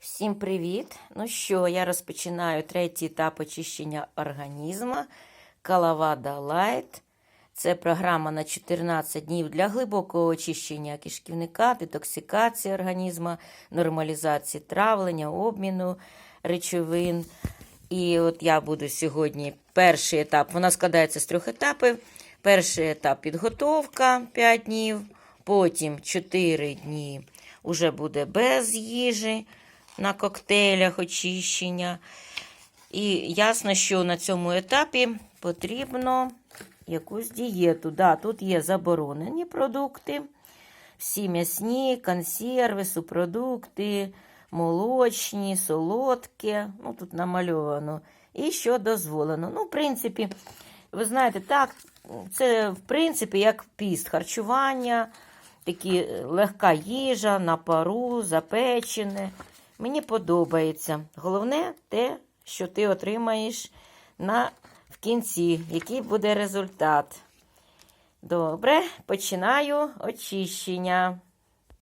Всім привіт! Ну що, я розпочинаю третій етап очищення організму Калавада Лайт. Це програма на 14 днів для глибокого очищення кишківника, детоксикації організму, нормалізації травлення, обміну речовин. І от я буду сьогодні перший етап. Вона складається з трьох етапів. Перший етап підготовка 5 днів, потім 4 дні вже буде без їжі на коктейлях очищення. І ясно, що на цьому етапі потрібно якусь дієту. Да, тут є заборонені продукти, всі м'ясні, консерви, супродукти, молочні, солодкі. Ну, тут намальовано. І що дозволено. Ну, в принципі, ви знаєте, так, це в принципі як піст харчування, такі легка їжа на пару, запечене. Мені подобається. Головне те, що ти отримаєш на, в кінці, який буде результат. Добре, починаю очищення.